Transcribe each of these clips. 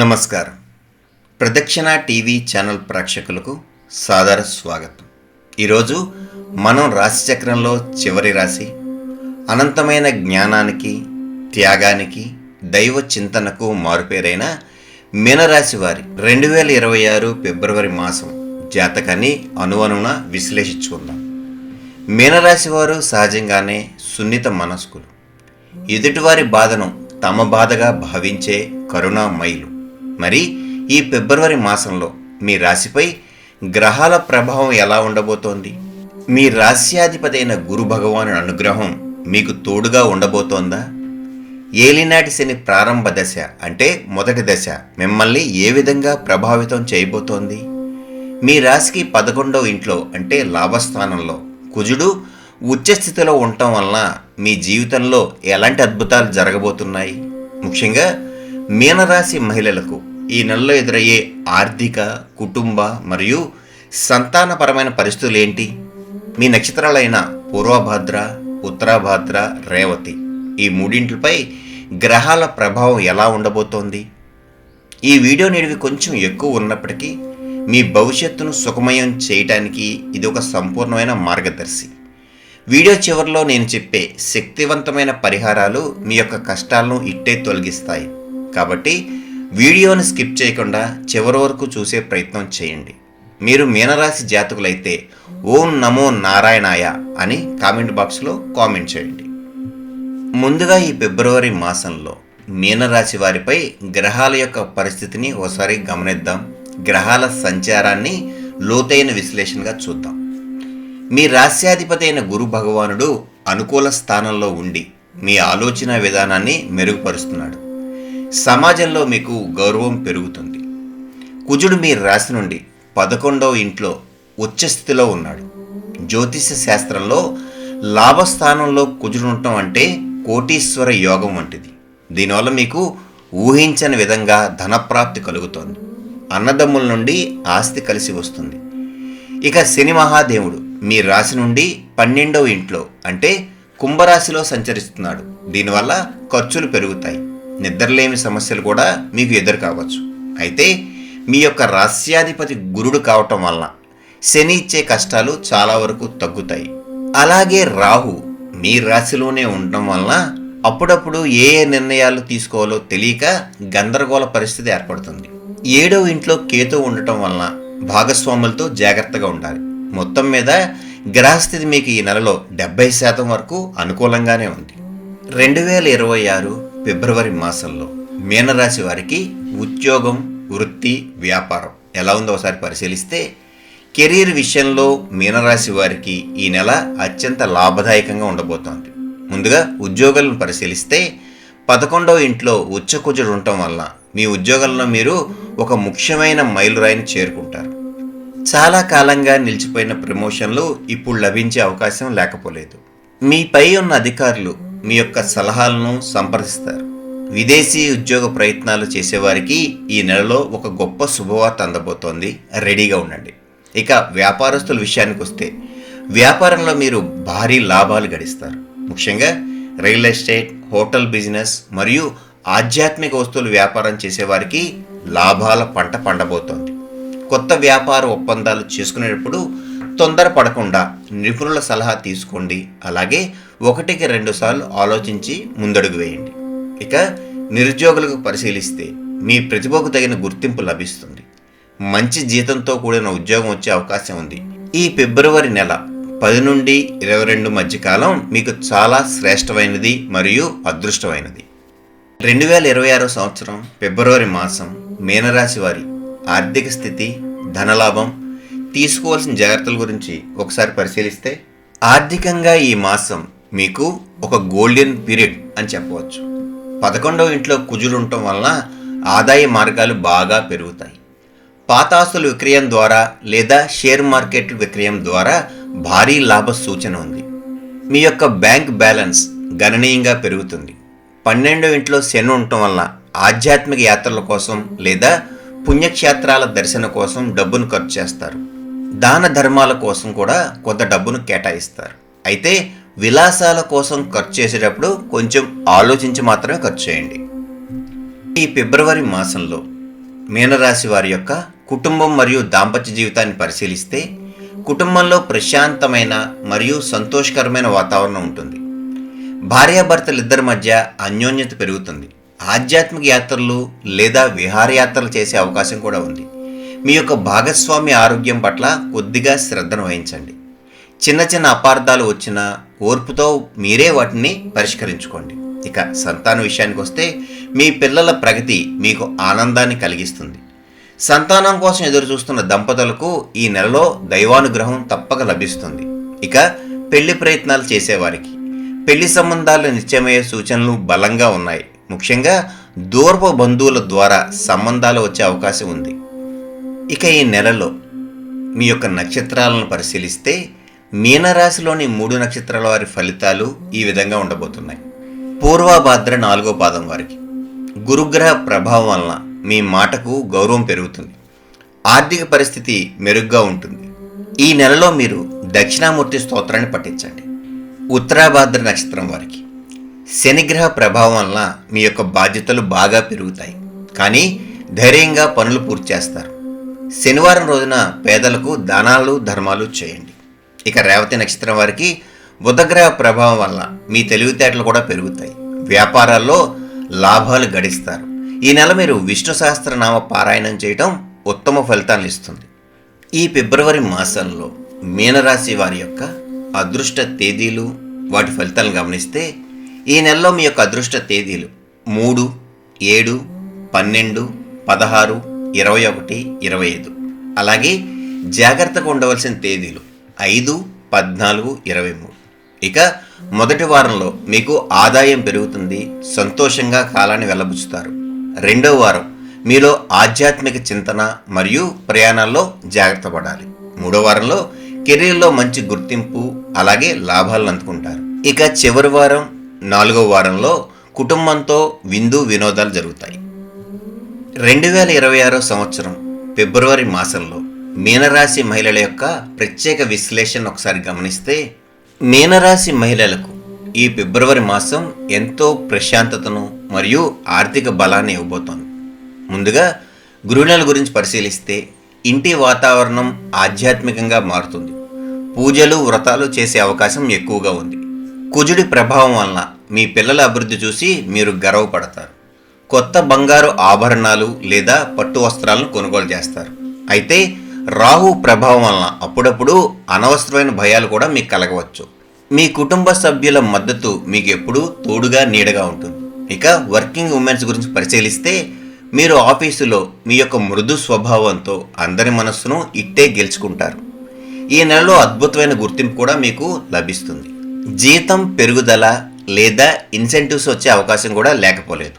నమస్కారం. ప్రదక్షిణ TV channel ప్రేక్షకులకు సాదర స్వాగతం. ఈరోజు మనం రాశిచక్రంలో చివరి రాశి అనంతమైన జ్ఞానానికి త్యాగానికి దైవ చింతనకు మారుపేరైన మీనరాశి వారి రెండు వేల ఇరవై ఆరు ఫిబ్రవరి మాసం జాతకాన్ని అనువనున విశ్లేషించుకుందాం. మీనరాశి వారు సహజంగానే సున్నిత మనస్కులు. ఎదుటివారి బాధను తమ బాధగా భావించే కరుణామయులు. మరి ఈ ఫిబ్రవరి మాసంలో మీ రాశిపై గ్రహాల ప్రభావం ఎలా ఉండబోతోంది? మీ రాశ్యాధిపతి అయిన గురు భగవాను అనుగ్రహం మీకు తోడుగా ఉండబోతోందా? ఏలినాటి శని ప్రారంభ దశ అంటే మొదటి దశ మిమ్మల్ని ఏ విధంగా ప్రభావితం చేయబోతోంది? మీ రాశికి పదకొండవ ఇంట్లో అంటే లాభస్థానంలో కుజుడు ఉచ్చస్థితిలో ఉండటం వలన మీ జీవితంలో ఎలాంటి అద్భుతాలు జరగబోతున్నాయి? ముఖ్యంగా మీనరాశి మహిళలకు ఈ నెలలో ఎదురయ్యే ఆర్థిక కుటుంబ మరియు సంతానపరమైన పరిస్థితులు ఏంటి? మీ నక్షత్రాలైన పూర్వభద్ర ఉత్తరాభద్ర రేవతి ఈ మూడింటిపై గ్రహాల ప్రభావం ఎలా ఉండబోతోంది? ఈ వీడియో నేటివి కొంచెం ఎక్కువ ఉన్నప్పటికీ మీ భవిష్యత్తును సుఖమయం చేయటానికి ఇది ఒక సంపూర్ణమైన మార్గదర్శి. వీడియో చివరిలో నేను చెప్పే శక్తివంతమైన పరిహారాలు మీ యొక్క కష్టాలను ఇట్టే తొలగిస్తాయి. కాబట్టి వీడియోని స్కిప్ చేయకుండా చివరి వరకు చూసే ప్రయత్నం చేయండి. మీరు మీనరాశి జాతకులైతే ఓం నమో నారాయణాయ అని కామెంట్ బాక్స్లో కామెంట్ చేయండి. ముందుగా ఈ ఫిబ్రవరి మాసంలో మీనరాశి వారిపై గ్రహాల యొక్క పరిస్థితిని ఒకసారి గమనిద్దాం. గ్రహాల సంచారాన్ని లోతైన విశ్లేషణగా చూద్దాం. మీ రాస్యాధిపతి అయిన గురు భగవానుడు అనుకూల స్థానంలో ఉండి మీ ఆలోచన విధానాన్ని మెరుగుపరుస్తున్నాడు. సమాజంలో మీకు గౌరవం పెరుగుతుంది. కుజుడు మీ రాశి నుండి పదకొండవ ఇంట్లో ఉచ్చస్థితిలో ఉన్నాడు. జ్యోతిష శాస్త్రంలో లాభస్థానంలో కుజుడు ఉండటం అంటే కోటీశ్వర యోగం వంటిది. దీనివల్ల మీకు ఊహించని విధంగా ధనప్రాప్తి కలుగుతోంది. అన్నదమ్ముల నుండి ఆస్తి కలిసి వస్తుంది. ఇక శని మహాదేవుడు మీ రాశి నుండి పన్నెండవ ఇంట్లో అంటే కుంభరాశిలో సంచరిస్తున్నాడు. దీనివల్ల ఖర్చులు పెరుగుతాయి. నిద్రలేమి సమస్యలు కూడా మీకు ఎదురు కావచ్చు. అయితే మీ యొక్క రాస్యాధిపతి గురుడు కావటం వలన శని ఇచ్చే కష్టాలు చాలా వరకు తగ్గుతాయి. అలాగే రాహు మీ రాశిలోనే ఉండటం వలన అప్పుడప్పుడు ఏ ఏ నిర్ణయాలు తీసుకోవాలో తెలియక గందరగోళ పరిస్థితి ఏర్పడుతుంది. ఏడవ ఇంట్లో కేతు ఉండటం వలన భాగస్వాములతో జాగ్రత్తగా ఉండాలి. మొత్తం మీద గ్రహస్థితి మీకు ఈ నెలలో డెబ్బై శాతం వరకు అనుకూలంగానే ఉంది. రెండు వేల ఇరవై ఆరు ఫిబ్రవరి మాసంలో మీనరాశి వారికి ఉద్యోగం వృత్తి వ్యాపారం ఎలా ఉందో ఒకసారి పరిశీలిస్తే కెరీర్ విషయంలో మీనరాశి వారికి ఈ నెల అత్యంత లాభదాయకంగా ఉండబోతోంది. ముందుగా ఉద్యోగాలను పరిశీలిస్తే పదకొండవ ఇంట్లో ఉచ్చకుజుడు ఉండటం వల్ల మీ ఉద్యోగంలో మీరు ఒక ముఖ్యమైన మైలురాయిని చేరుకుంటారు. చాలా కాలంగా నిలిచిపోయిన ప్రమోషన్లు ఇప్పుడు లభించే అవకాశం లేకపోలేదు. మీపై ఉన్న అధికారులు మీ యొక్క సలహాలను సంప్రదిస్తారు. విదేశీ ఉద్యోగ ప్రయత్నాలు చేసేవారికి ఈ నెలలో ఒక గొప్ప శుభవార్త అందబోతోంది. రెడీగా ఉండండి. ఇక వ్యాపారస్తుల విషయానికి వస్తే వ్యాపారంలో మీరు భారీ లాభాలు గడిస్తారు. ముఖ్యంగా రియల్ ఎస్టేట్ హోటల్ బిజినెస్ మరియు ఆధ్యాత్మిక వస్తువులు వ్యాపారం చేసేవారికి లాభాల పంట పండబోతోంది. కొత్త వ్యాపార ఒప్పందాలు చేసుకునేటప్పుడు తొందరపడకుండా నిపుణుల సలహా తీసుకోండి. అలాగే ఒకటికి రెండు సార్లు ఆలోచించి ముందడుగు వేయండి. ఇక నిరుద్యోగులకు పరిశీలిస్తే మీ ప్రతిభకు తగిన గుర్తింపు లభిస్తుంది. మంచి జీతంతో కూడిన ఉద్యోగం వచ్చే అవకాశం ఉంది. ఈ ఫిబ్రవరి నెల పది నుండి ఇరవై రెండు మధ్య కాలం మీకు చాలా శ్రేష్టమైనది మరియు అదృష్టమైనది. రెండు వేల ఇరవై ఆరో సంవత్సరం ఫిబ్రవరి మాసం మీనరాశి వారి ఆర్థిక స్థితి ధనలాభం తీసుకోవాల్సిన జాగ్రత్తల గురించి ఒకసారి పరిశీలిస్తే ఆర్థికంగా ఈ మాసం మీకు ఒక గోల్డెన్ పీరియడ్ అని చెప్పవచ్చు. పదకొండవ ఇంట్లో కుజులు ఉండటం వలన ఆదాయ మార్గాలు బాగా పెరుగుతాయి. పాత ఆస్తుల విక్రయం ద్వారా లేదా షేర్ మార్కెట్ విక్రయం ద్వారా భారీ లాభ సూచన ఉంది. మీ యొక్క బ్యాంక్ బ్యాలెన్స్ గణనీయంగా పెరుగుతుంది. పన్నెండవ ఇంట్లో శని ఉండటం వలన ఆధ్యాత్మిక యాత్రల కోసం లేదా పుణ్యక్షేత్రాల దర్శన కోసం డబ్బును ఖర్చు చేస్తారు. దాన ధర్మాల కోసం కూడా కొంత డబ్బును కేటాయిస్తారు. అయితే విలాసాల కోసం ఖర్చు చేసేటప్పుడు కొంచెం ఆలోచించి మాత్రమే ఖర్చు చేయండి. ఈ ఫిబ్రవరి మాసంలో మీనరాశి వారి యొక్క కుటుంబం మరియు దాంపత్య జీవితాన్ని పరిశీలిస్తే కుటుంబంలో ప్రశాంతమైన మరియు సంతోషకరమైన వాతావరణం ఉంటుంది. భార్యాభర్తలిద్దరి మధ్య అన్యోన్యత పెరుగుతుంది. ఆధ్యాత్మిక యాత్రలు లేదా విహారయాత్రలు చేసే అవకాశం కూడా ఉంది. మీ యొక్క భాగస్వామి ఆరోగ్యం పట్ల కొద్దిగా శ్రద్ధను వహించండి. చిన్న చిన్న అపార్థాలు వచ్చినా ఓర్పుతో మీరే వాటిని పరిష్కరించుకోండి. ఇక సంతాన విషయానికి వస్తే మీ పిల్లల ప్రగతి మీకు ఆనందాన్ని కలిగిస్తుంది. సంతానం కోసం ఎదురు చూస్తున్న దంపతులకు ఈ నెలలో దైవానుగ్రహం తప్పక లభిస్తుంది. ఇక పెళ్ళి ప్రయత్నాలు చేసేవారికి పెళ్ళి సంబంధాలు నిశ్చయమయ్యే సూచనలు బలంగా ఉన్నాయి. ముఖ్యంగా దూరపు బంధువుల ద్వారా సంబంధాలు వచ్చే అవకాశం ఉంది. ఇక ఈ నెలలో మీ యొక్క నక్షత్రాలను పరిశీలిస్తే మీనరాశిలోని మూడు నక్షత్రాల వారి ఫలితాలు ఈ విధంగా ఉండబోతున్నాయి. పూర్వభాద్ర నాలుగో పాదం వారికి. గురుగ్రహ ప్రభావం వలన మీ మాటకు గౌరవం పెరుగుతుంది. ఆర్థిక పరిస్థితి మెరుగ్గా ఉంటుంది. ఈ నెలలో మీరు దక్షిణామూర్తి స్తోత్రాన్ని పఠించండి. ఉత్తరాభాద్ర నక్షత్రం వారికి. శనిగ్రహ ప్రభావం వలన మీ యొక్క బాధ్యతలు బాగా పెరుగుతాయి. కానీ ధైర్యంగా పనులు పూర్తి చేస్తారు. శనివారం రోజున పేదలకు దానాలు ధర్మాలు చేయండి. ఇక రేవతి నక్షత్రం వారికి బుధగ్రహ ప్రభావం వల్ల మీ తెలివితేటలు కూడా పెరుగుతాయి. వ్యాపారాల్లో లాభాలు గడిస్తారు. ఈ నెల మీరు విష్ణు సహస్రనామ పారాయణం చేయటం ఉత్తమ ఫలితాలను ఇస్తుంది. ఈ ఫిబ్రవరి మాసంలో మీనరాశి వారి యొక్క అదృష్ట తేదీలు వాటి ఫలితాలను గమనిస్తే ఈ నెలలో మీ యొక్క అదృష్ట తేదీలు మూడు ఏడు పన్నెండు పదహారు ఇరవై ఒకటి ఇరవై ఐదు. అలాగే జాగ్రత్తగా ఉండవలసిన తేదీలు ఐదు పద్నాలుగు ఇరవై మూడు. ఇక మొదటి వారంలో మీకు ఆదాయం పెరుగుతుంది సంతోషంగా కాలాన్ని వెళ్ళబుచ్చుతారు రెండో వారం మీలో ఆధ్యాత్మిక చింతన మరియు ప్రయాణాల్లో జాగ్రత్త పడాలి. మూడో వారంలో కెరీర్లో మంచి గుర్తింపు అలాగే లాభాలను అందుకుంటారు. ఇక చివరి వారం నాలుగో వారంలో కుటుంబంతో విందు వినోదాలు జరుగుతాయి. రెండు వేల ఇరవై ఆరో సంవత్సరం ఫిబ్రవరి మాసంలో మీనరాశి మహిళల యొక్క ప్రత్యేక విశ్లేషణ ఒకసారి గమనిస్తే మీనరాశి మహిళలకు ఈ ఫిబ్రవరి మాసం ఎంతో ప్రశాంతతను మరియు ఆర్థిక బలాన్ని ఇవ్వబోతోంది. ముందుగా గృహిణుల గురించి పరిశీలిస్తే ఇంటి వాతావరణం ఆధ్యాత్మికంగా మారుతుంది. పూజలు వ్రతాలు చేసే అవకాశం ఎక్కువగా ఉంది. కుజుడి ప్రభావం వలన మీ పిల్లల అభివృద్ధి చూసి మీరు గర్వపడతారు. కొత్త బంగారు ఆభరణాలు లేదా పట్టు వస్త్రాలను కొనుగోలు చేస్తారు. అయితే రాహు ప్రభావం వలన అప్పుడప్పుడు అనవసరమైన భయాలు కూడా మీకు కలగవచ్చు. మీ కుటుంబ సభ్యుల మద్దతు మీకు ఎప్పుడూ తోడుగా నీడగా ఉంటుంది. ఇక వర్కింగ్ ఉమెన్స్ గురించి పరిశీలిస్తే మీరు ఆఫీసులో మీ యొక్క మృదు స్వభావంతో అందరి మనస్సును ఇట్టే గెలుచుకుంటారు. ఈ నెలలో అద్భుతమైన గుర్తింపు కూడా మీకు లభిస్తుంది. జీతం పెరుగుదల లేదా ఇన్సెంటివ్స్ వచ్చే అవకాశం కూడా లేకపోలేదు.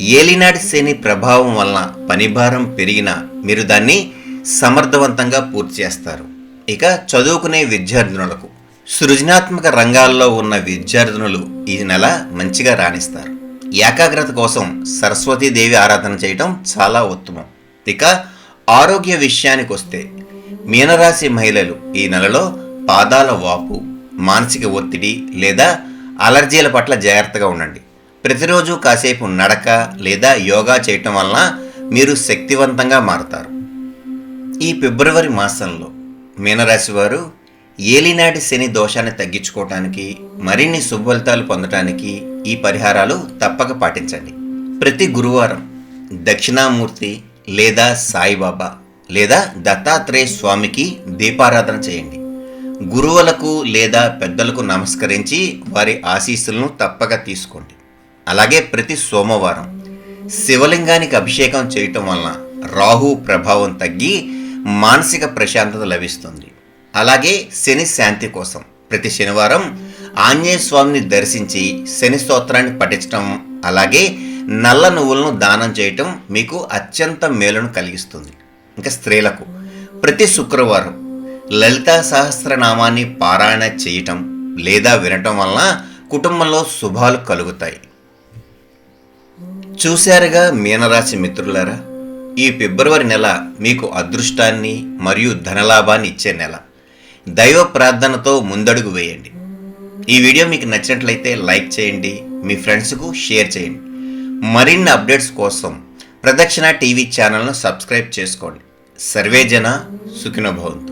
ఏలినాటి శని ప్రభావం వలన పనిభారం పెరిగినా మీరు దాన్ని సమర్థవంతంగా పూర్తి చేస్తారు. ఇక చదువుకునే విద్యార్థినులకు సృజనాత్మక రంగాల్లో ఉన్న విద్యార్థినులు ఈ నెల మంచిగా రాణిస్తారు. ఏకాగ్రత కోసం సరస్వతీదేవి ఆరాధన చేయటం చాలా ఉత్తమం. ఇక ఆరోగ్య విషయానికి వస్తే మీనరాశి మహిళలు ఈ నెలలో పాదాల వాపు మానసిక ఒత్తిడి లేదా అలర్జీల పట్ల జాగ్రత్తగా ఉండండి. ప్రతిరోజు కాసేపు నడక లేదా యోగా చేయటం వలన మీరు శక్తివంతంగా మారుతారు. ఈ ఫిబ్రవరి మాసంలో మీనరాశి వారు ఏలినాటి శని దోషాన్ని తగ్గించుకోవటానికి మరిన్ని శుభఫలితాలు పొందటానికి ఈ పరిహారాలు తప్పక పాటించండి. ప్రతి గురువారం దక్షిణామూర్తి లేదా సాయిబాబా లేదా దత్తాత్రేయ స్వామికి దీపారాధన చేయండి. గురువులకు లేదా పెద్దలకు నమస్కరించి వారి ఆశీస్సులను తప్పక తీసుకోండి. అలాగే ప్రతి సోమవారం శివలింగానికి అభిషేకం చేయటం వలన రాహు ప్రభావం తగ్గి మానసిక ప్రశాంతత లభిస్తుంది. అలాగే శని శాంతి కోసం ప్రతి శనివారం ఆంజనేయ స్వామిని దర్శించి శని స్తోత్రాన్ని పఠించడం అలాగే నల్ల నువ్వులను దానం చేయటం మీకు అత్యంత మేలును కలిగిస్తుంది. ఇంకా స్త్రీలకు ప్రతి శుక్రవారం లలితా సహస్రనామాన్ని పారాయణ చేయటం లేదా వినటం వలన కుటుంబంలో శుభాలు కలుగుతాయి. చూశారుగా మీనరాశి మిత్రులారా? ఈ ఫిబ్రవరి నెల మీకు అదృష్టాన్ని మరియు ధనలాభాన్ని ఇచ్చే నెల. దైవ ప్రార్థనతో ముందడుగు వేయండి. ఈ వీడియో మీకు నచ్చినట్లయితే లైక్ చేయండి మీ ఫ్రెండ్స్కు షేర్ చేయండి. మరిన్ని అప్డేట్స్ కోసం ప్రదక్షిణ టీవీ ఛానల్ను సబ్స్క్రైబ్ చేసుకోండి. సర్వేజన సుఖినభవంతు